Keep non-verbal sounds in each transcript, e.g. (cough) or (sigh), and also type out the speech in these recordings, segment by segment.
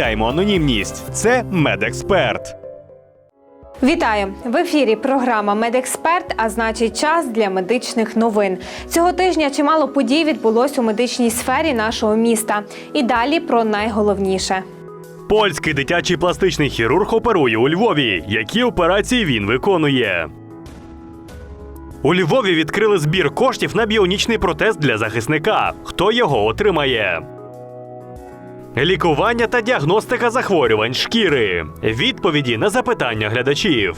анонімність. Це медексперт. Вітаю в ефірі. Програма Медексперт, а значить, час для медичних новин. Цього тижня чимало подій відбулось у медичній сфері нашого міста. І далі про найголовніше. Польський дитячий пластичний хірург оперує у Львові. Які операції він виконує? У Львові відкрили збір коштів на біонічний протез для захисника. Хто його отримає? Лікування та діагностика захворювань шкіри. Відповіді на запитання глядачів.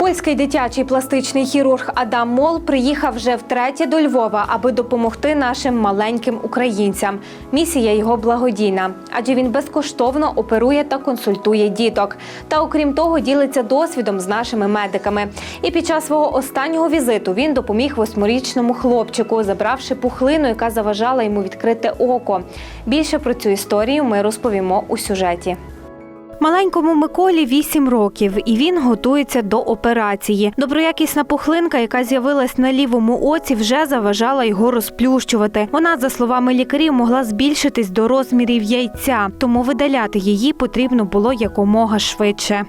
Польський дитячий пластичний хірург Адам Мол приїхав вже втретє до Львова, аби допомогти нашим маленьким українцям. Місія його благодійна, адже він безкоштовно оперує та консультує діток. Та окрім того, ділиться досвідом з нашими медиками. І під час свого останнього візиту він допоміг восьмирічному хлопчику, забравши пухлину, яка заважала йому відкрити око. Більше про цю історію ми розповімо у сюжеті. Маленькому Миколі 8 років, і він готується до операції. Доброякісна пухлинка, яка з'явилась на лівому оці, вже заважала його розплющувати. Вона, за словами лікарів, могла збільшитись до розмірів яйця, тому видаляти її потрібно було якомога швидше.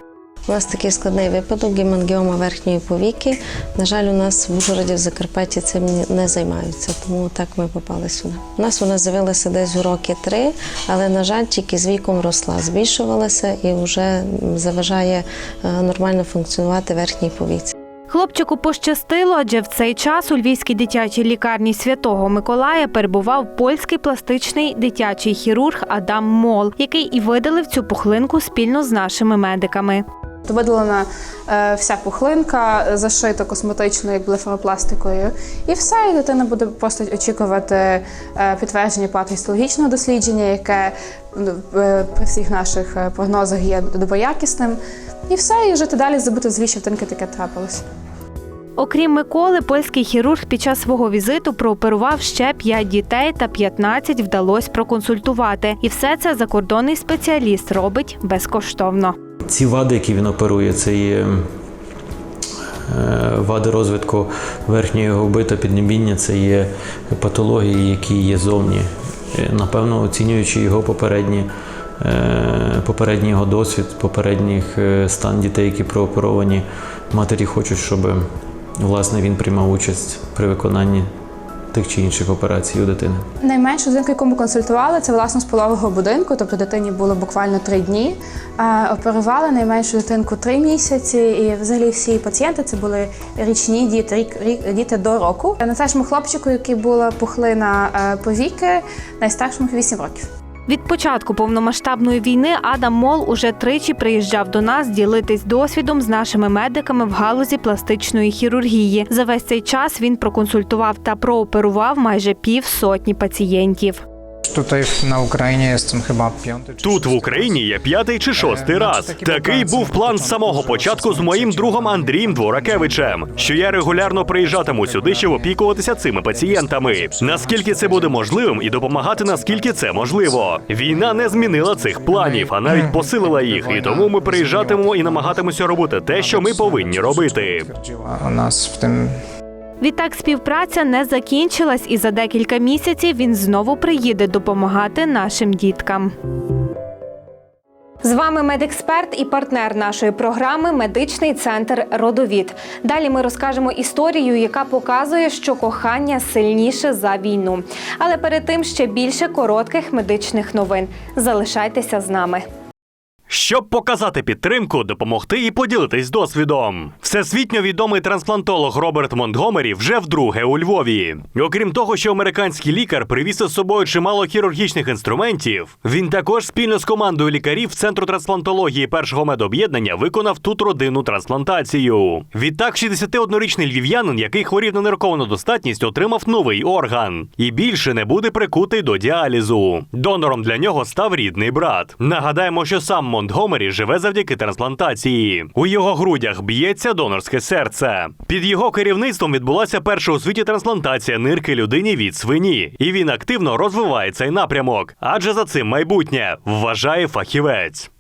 У нас такий складний випадок, гемангіома верхньої повіки. На жаль, у нас в Ужгороді, в Закарпатті цим не займаються, тому так ми попали сюди. У нас вона з'явилася десь у роки три, але, на жаль, тільки з віком росла, збільшувалася і вже заважає е, нормально функціонувати верхній повіці. Хлопчику пощастило, адже в цей час у Львівській дитячій лікарні Святого Миколая перебував польський пластичний дитячий хірург Адам Мол, який і видалив цю пухлинку спільно з нашими медиками. Видалена е, вся пухлинка, е, зашита косметичною блефаропластикою. І все, і дитина буде просто очікувати е, підтвердження патогістологічного дослідження, яке ну, при всіх наших прогнозах є доброякісним. І все, і жити далі, забути звіщо втинки таке трапилось. Окрім Миколи, польський хірург під час свого візиту прооперував ще 5 дітей та 15 вдалося проконсультувати. І все це закордонний спеціаліст робить безкоштовно. Ці вади, які він оперує, це є е, вади розвитку верхньої губи та піднебіння, це є патології, які є зовні. Е, Напевно, оцінюючи його попередні, е, попередній його досвід, попередніх стан дітей, які прооперовані, матері хочуть, щоб власне він приймав участь при виконанні тих чи інших операцій у дитини. Найменшу дитинку, яку ми консультували, це власно з пологового будинку, тобто дитині було буквально три дні. Оперували найменшу дитинку три місяці, і взагалі всі пацієнти це були річні діти, рік, рік діти до року. На Найстаршому хлопчику, який була пухлина е, повіки, найстаршому 8 років. Від початку повномасштабної війни Адам Мол уже тричі приїжджав до нас ділитись досвідом з нашими медиками в галузі пластичної хірургії. За весь цей час він проконсультував та прооперував майже пів сотні пацієнтів. Tutaj na Ukrainie jestem chyba piąty czy Тут в Україні є п'ятий чи шостий раз. Такий був план з самого початку з моїм другом Андрієм Дворакевичем, що я регулярно приїжджатиму сюди, щоб опікуватися цими пацієнтами. Наскільки це буде можливим і допомагати, наскільки це можливо. Війна не змінила цих планів, а навіть посилила їх. І тому ми приїжджатимемо і намагатимемося робити те, що ми повинні робити. utwierdziła nas w tym Відтак співпраця не закінчилась, і за декілька місяців він знову приїде допомагати нашим діткам. З вами медексперт і партнер нашої програми Медичний центр Родовід. Далі ми розкажемо історію, яка показує, що кохання сильніше за війну. Але перед тим ще більше коротких медичних новин. Залишайтеся з нами. Щоб показати підтримку, допомогти і поділитись досвідом. Всесвітньо відомий трансплантолог Роберт Монтгомері вже вдруге у Львові. Окрім того, що американський лікар привіз із собою чимало хірургічних інструментів, він також спільно з командою лікарів Центру трансплантології першого медоб'єднання виконав тут родинну трансплантацію. Відтак, 61-річний львів'янин, який хворів на нервовану достатність, отримав новий орган і більше не буде прикутий до діалізу. Донором для нього став рідний брат. Нагадаємо, що сам Монтгомері живе завдяки трансплантації. У його грудях б'ється донорське серце. Під його керівництвом відбулася перша у світі трансплантація нирки людині від свині, і він активно розвиває цей напрямок, адже за цим майбутнє вважає фахівець.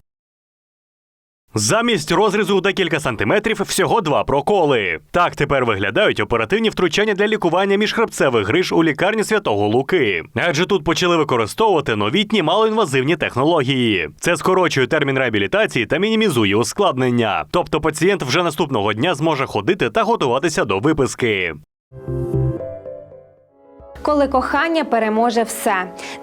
Замість розрізу у декілька сантиметрів всього два проколи. Так тепер виглядають оперативні втручання для лікування міжхребцевих гриж у лікарні Святого Луки. Адже тут почали використовувати новітні малоінвазивні технології. Це скорочує термін реабілітації та мінімізує ускладнення. Тобто пацієнт вже наступного дня зможе ходити та готуватися до виписки. Коли кохання переможе все.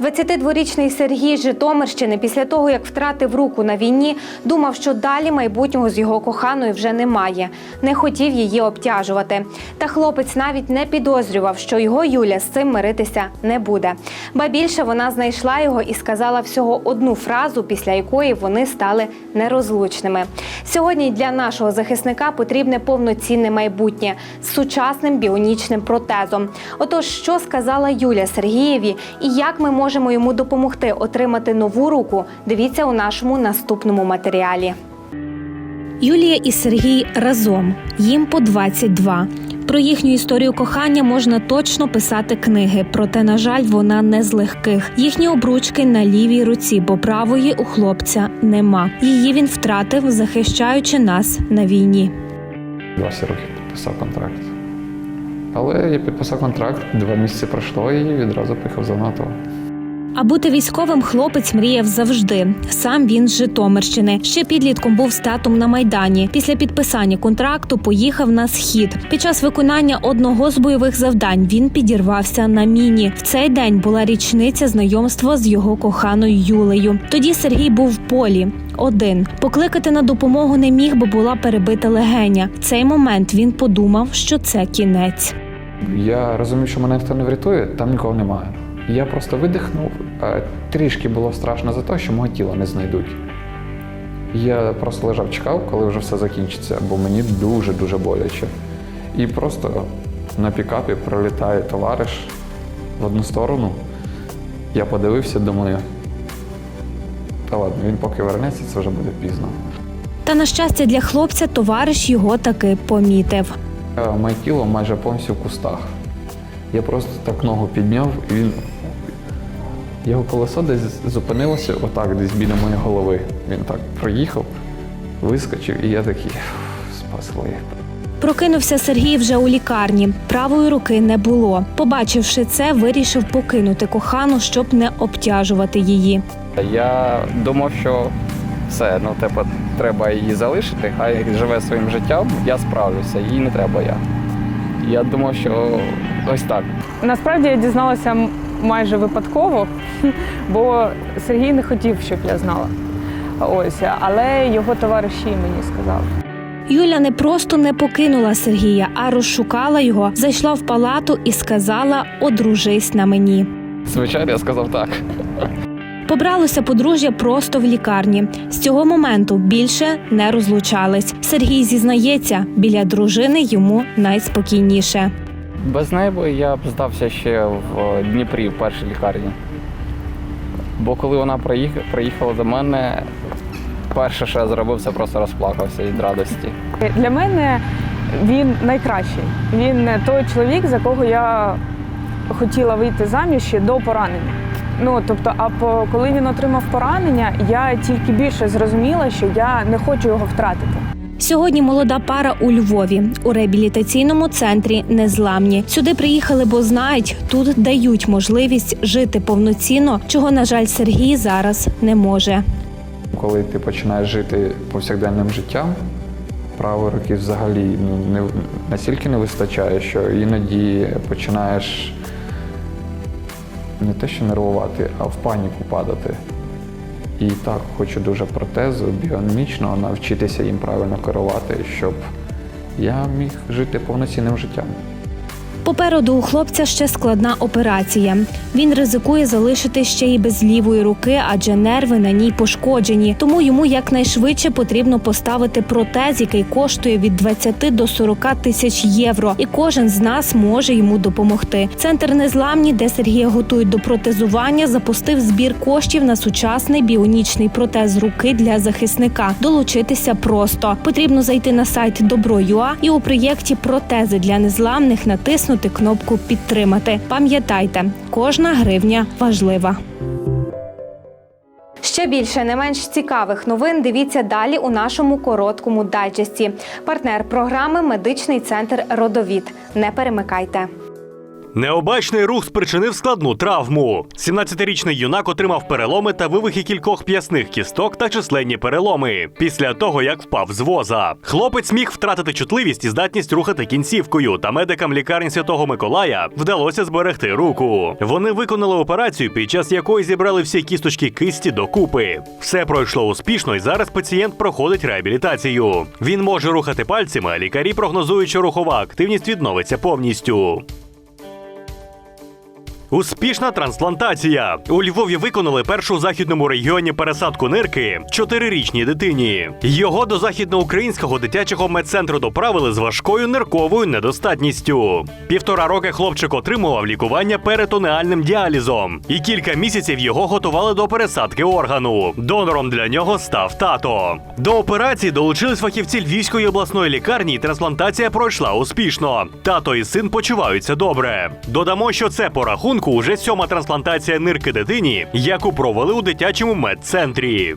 22-річний Сергій Житомирщини після того, як втратив руку на війні, думав, що далі майбутнього з його коханою вже немає. Не хотів її обтяжувати. Та хлопець навіть не підозрював, що його Юля з цим миритися не буде. Ба більше вона знайшла його і сказала всього одну фразу, після якої вони стали нерозлучними. Сьогодні для нашого захисника потрібне повноцінне майбутнє з сучасним біонічним протезом. Отож, що сказала Юля Сергієві і як ми можемо йому допомогти отримати нову руку? Дивіться у нашому наступному матеріалі. Юлія і Сергій разом. Їм по 22. Про їхню історію кохання можна точно писати книги, проте, на жаль, вона не з легких. Їхні обручки на лівій руці, бо правої у хлопця нема. Її він втратив, захищаючи нас на війні. 20 років підписав контракт. Але я підписав контракт, два місяці пройшло і відразу поїхав за НАТО. А бути військовим хлопець мріяв завжди. Сам він з Житомирщини. Ще підлітком був з татом на майдані. Після підписання контракту поїхав на схід. Під час виконання одного з бойових завдань він підірвався на міні. В цей день була річниця знайомства з його коханою Юлею. Тоді Сергій був в полі. Один покликати на допомогу не міг, бо була перебита легеня. В цей момент він подумав, що це кінець. Я розумів, що мене ніхто не врятує, там нікого немає. Я просто видихнув. а Трішки було страшно за те, що мого тіла не знайдуть. Я просто лежав, чекав, коли вже все закінчиться, бо мені дуже-дуже боляче. І просто на пікапі пролітає товариш в одну сторону. Я подивився, думаю, та ладно, він поки вернеться, це вже буде пізно. Та на щастя для хлопця товариш його таки помітив. Е, Моє тіло майже повністю в кустах. Я просто так ногу підняв, і він. Його колесо десь зупинилося отак, десь біля моєї голови. Він так проїхав, вискочив, і я такий спасли. Прокинувся Сергій вже у лікарні. Правої руки не було. Побачивши це, вирішив покинути кохану, щоб не обтяжувати її. Я думав, що все, ну типу, треба її залишити, хай живе своїм життям, я справлюся, їй не треба я. Я думав, що ось так. Насправді я дізналася майже випадково, (laughs) бо Сергій не хотів, щоб я знала. Ось, але його товариші мені сказали. Юля не просто не покинула Сергія, а розшукала його, зайшла в палату і сказала: одружись на мені. Звичайно, я сказав так. Побралося подружжя просто в лікарні. З цього моменту більше не розлучались. Сергій зізнається, біля дружини йому найспокійніше. Без неї я б здався ще в Дніпрі, в першій лікарні. Бо коли вона приїхала до мене, перше, що я зробив, це просто розплакався від радості. Для мене він найкращий. Він той чоловік, за кого я хотіла вийти заміж ще до поранення. Ну тобто, а по коли він отримав поранення, я тільки більше зрозуміла, що я не хочу його втратити. Сьогодні молода пара у Львові у реабілітаційному центрі Незламні. Сюди приїхали, бо знають, тут дають можливість жити повноцінно, чого, на жаль, Сергій зараз не може. Коли ти починаєш жити повсякденним життям, правої руки взагалі ну, не, настільки не вистачає, що іноді починаєш не те, що нервувати, а в паніку падати. І так, хочу дуже протезу біономічного, навчитися їм правильно керувати, щоб я міг жити повноцінним життям. Попереду у хлопця ще складна операція. Він ризикує залишити ще й без лівої руки, адже нерви на ній пошкоджені. Тому йому якнайшвидше потрібно поставити протез, який коштує від 20 до 40 тисяч євро. І кожен з нас може йому допомогти. Центр незламні, де Сергія готують до протезування, запустив збір коштів на сучасний біонічний протез руки для захисника. Долучитися просто потрібно зайти на сайт Добро.ua і у проєкті Протези для незламних натиснути кнопку Підтримати. Пам'ятайте, кожна гривня важлива. Ще більше не менш цікавих новин дивіться далі у нашому короткому дайджесті. Партнер програми Медичний центр Родовід. Не перемикайте. Необачний рух спричинив складну травму. 17-річний юнак отримав переломи та вивихи кількох п'ясних кісток та численні переломи після того, як впав з воза. Хлопець міг втратити чутливість і здатність рухати кінцівкою, та медикам лікарні Святого Миколая вдалося зберегти руку. Вони виконали операцію, під час якої зібрали всі кісточки кисті докупи. Все пройшло успішно, і зараз пацієнт проходить реабілітацію. Він може рухати пальцями, а лікарі прогнозують, що рухова активність відновиться повністю. Успішна трансплантація. У Львові виконали першу у західному регіоні пересадку нирки чотирирічній дитині. Його до західноукраїнського дитячого медцентру доправили з важкою нирковою недостатністю. Півтора роки хлопчик отримував лікування перитонеальним діалізом, і кілька місяців його готували до пересадки органу. Донором для нього став тато. До операції долучились фахівці Львівської обласної лікарні, і трансплантація пройшла успішно. Тато і син почуваються добре. Додамо, що це по рахунку уже сьома трансплантація нирки дитині, яку провели у дитячому медцентрі.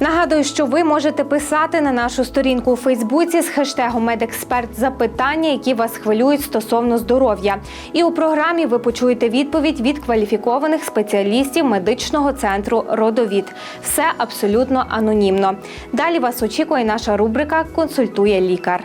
Нагадую, що ви можете писати на нашу сторінку у Фейсбуці з хештегом «Медексперт» запитання, які вас хвилюють стосовно здоров'я. І у програмі ви почуєте відповідь від кваліфікованих спеціалістів медичного центру Родовід. Все абсолютно анонімно. Далі вас очікує наша рубрика Консультує лікар.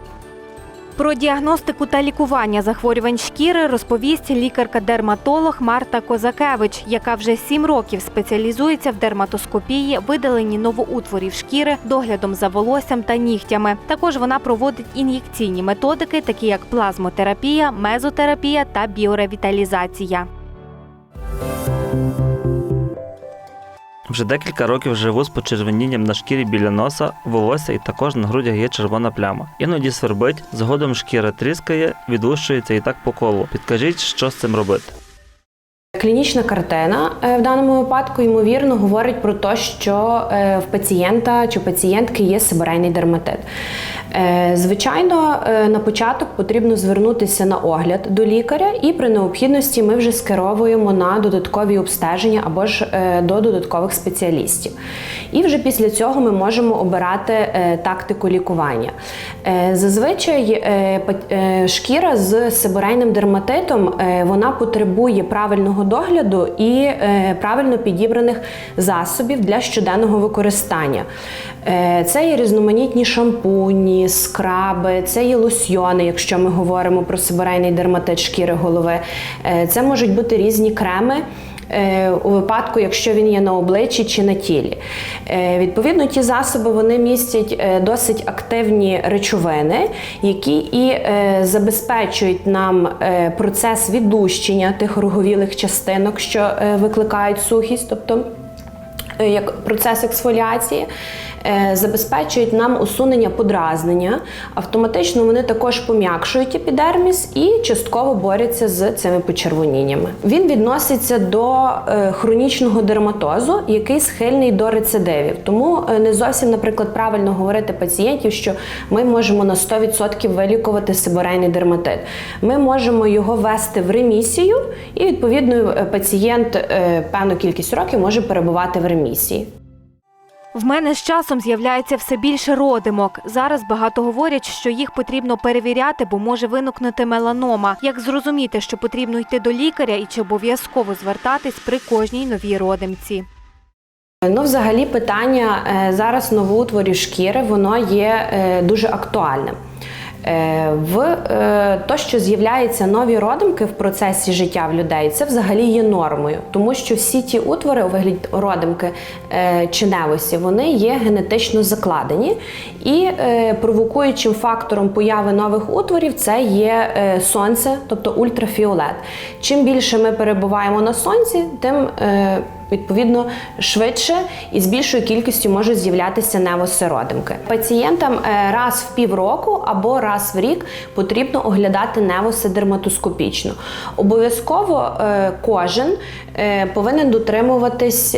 Про діагностику та лікування захворювань шкіри розповість лікарка-дерматолог Марта Козакевич, яка вже сім років спеціалізується в дерматоскопії, видаленні новоутворів шкіри, доглядом за волоссям та нігтями. Також вона проводить ін'єкційні методики, такі як плазмотерапія, мезотерапія та біоревіталізація. Вже декілька років живу з почервонінням на шкірі біля носа, волосся і також на грудях є червона пляма. Іноді свербить, згодом шкіра тріскає, відлущується і так по колу. Підкажіть, що з цим робити. Клінічна картина е, в даному випадку ймовірно говорить про те, що е, в пацієнта чи пацієнтки є сибирейний дерматит. Е, Звичайно, на початок потрібно звернутися на огляд до лікаря, і при необхідності ми вже скеровуємо на додаткові обстеження або ж до додаткових спеціалістів. І вже після цього ми можемо обирати тактику лікування. Зазвичай шкіра з сибирейним дерматитом вона потребує правильного догляду і е, правильно підібраних засобів для щоденного використання. Е, Це є різноманітні шампуні, скраби, це є лосьйони, якщо ми говоримо про сибирейний дерматит шкіри голови. Е, Це можуть бути різні креми. Е, У випадку, якщо він є на обличчі чи на тілі. Е, Відповідно, ті засоби вони містять е, досить активні речовини, які і забезпечують нам процес відлущення тих роговілих частинок, що викликають сухість, тобто як процес ексфоліації, забезпечують нам усунення подразнення. Автоматично вони також пом'якшують епідерміс і частково борються з цими почервоніннями. Він відноситься до е, хронічного дерматозу, який схильний до рецидивів. Тому е, не зовсім, наприклад, правильно говорити пацієнтів, що ми можемо на 100% вилікувати сибирейний дерматит. Ми можемо його ввести в ремісію, і відповідно е, пацієнт е, певну кількість років може перебувати в ремісії. В мене з часом з'являється все більше родимок. Зараз багато говорять, що їх потрібно перевіряти, бо може виникнути меланома. Як зрозуміти, що потрібно йти до лікаря і чи обов'язково звертатись при кожній новій родимці? Ну, взагалі, питання е, зараз новоутворів шкіри, воно є е, дуже актуальним. Е, В е, то, що з'являються нові родимки в процесі життя в людей, це взагалі є нормою, тому що всі ті утвори у вигляді родимки е, чи невосі, вони є генетично закладені, і провокуючим фактором появи нових утворів це є сонце, тобто ультрафіолет. Чим більше ми перебуваємо на сонці, тим Відповідно, швидше і з більшою кількістю можуть з'являтися невосеродимки. Пацієнтам е, раз в півроку або раз в рік потрібно оглядати невоси дерматоскопічно. Обов'язково е, кожен е, повинен дотримуватись.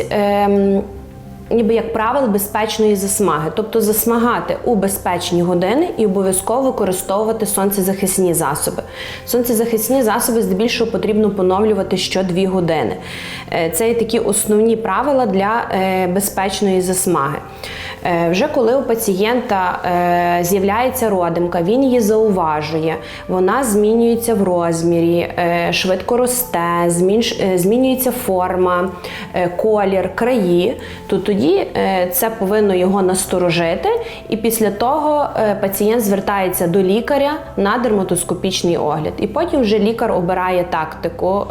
Ніби як правило безпечної засмаги, тобто засмагати у безпечні години і обов'язково використовувати сонцезахисні засоби. Сонцезахисні засоби здебільшого потрібно поновлювати що 2 години. Е, Це є такі основні правила для е, безпечної засмаги. Е, Вже коли у пацієнта е, з'являється родимка, він її зауважує, вона змінюється в розмірі, е, швидко росте, змінюється форма, колір, краї, то тоді це повинно його насторожити, і після того пацієнт звертається до лікаря на дерматоскопічний огляд. І потім вже лікар обирає тактику.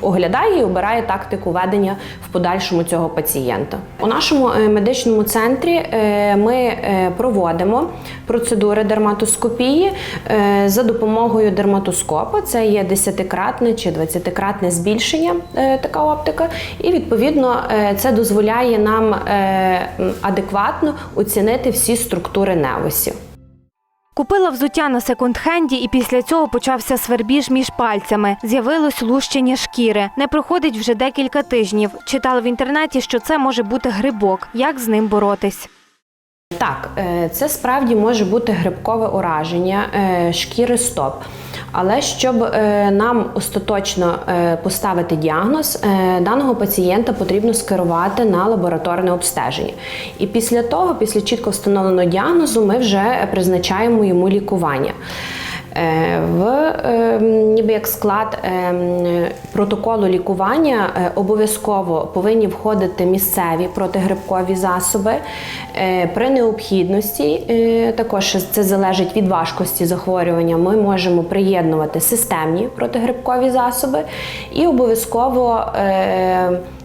Оглядає і обирає тактику ведення в подальшому цього пацієнта. У нашому е, медичному центрі е, ми е, проводимо процедури дерматоскопії за допомогою дерматоскопа. Це є 10-кратне чи 20-кратне збільшення, така оптика. І відповідно це дозволяє нам адекватно оцінити всі структури невосів. Купила взуття на секонд-хенді, і після цього почався свербіж між пальцями. З'явилось лущення шкіри. Не проходить вже декілька тижнів. Читала в інтернеті, що це може бути грибок. Як з ним боротись? Так, е, це справді може бути грибкове ураження е, шкіри стоп. Але щоб е, нам остаточно е, поставити діагноз, е, даного пацієнта потрібно скерувати на лабораторне обстеження. І після того, після чітко встановленого діагнозу, ми вже призначаємо йому лікування. Е, В е, ніби як склад е, протоколу лікування е, обов'язково повинні входити місцеві протигрибкові засоби. Е, При необхідності, також це залежить від важкості захворювання, ми можемо приєднувати системні протигрибкові засоби і обов'язково.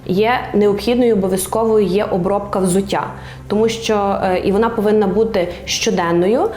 Є необхідною обов'язковою є обробка взуття, тому що і вона повинна бути щоденною,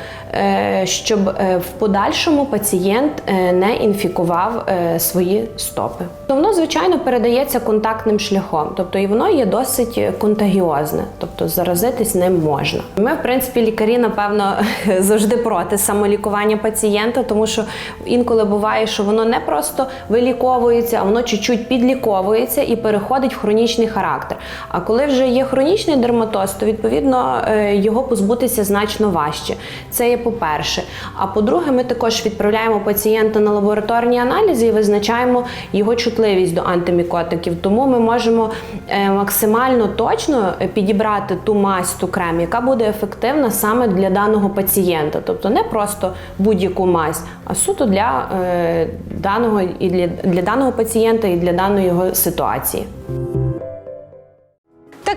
щоб е, в подальшому пацієнт е, не інфікував е, свої стопи. То воно, звичайно, передається контактним шляхом, тобто і воно є досить контагіозне, тобто заразитись ним можна. Ми, в принципі, лікарі, напевно, (laughs) завжди проти самолікування пацієнта, тому що інколи буває, що воно не просто виліковується, а воно чуть-чуть підліковується і переходить в хронічний характер. А коли вже є хронічний дерматоз, то відповідно е, його позбутися значно важче. Це є по-перше. А по-друге, ми також відправляємо пацієнта на лабораторні аналізи і визначаємо його чутливість до антимікотиків. Тому ми можемо е, максимально точно підібрати ту мазь, ту крем, яка буде ефективна саме для даного пацієнта. Тобто не просто будь-яку мазь, а суто для е, даного і для, для даного пацієнта і для даної його ситуації.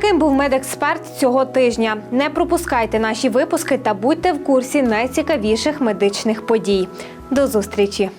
Таким був медексперт цього тижня. Не пропускайте наші випуски та будьте в курсі найцікавіших медичних подій. До зустрічі!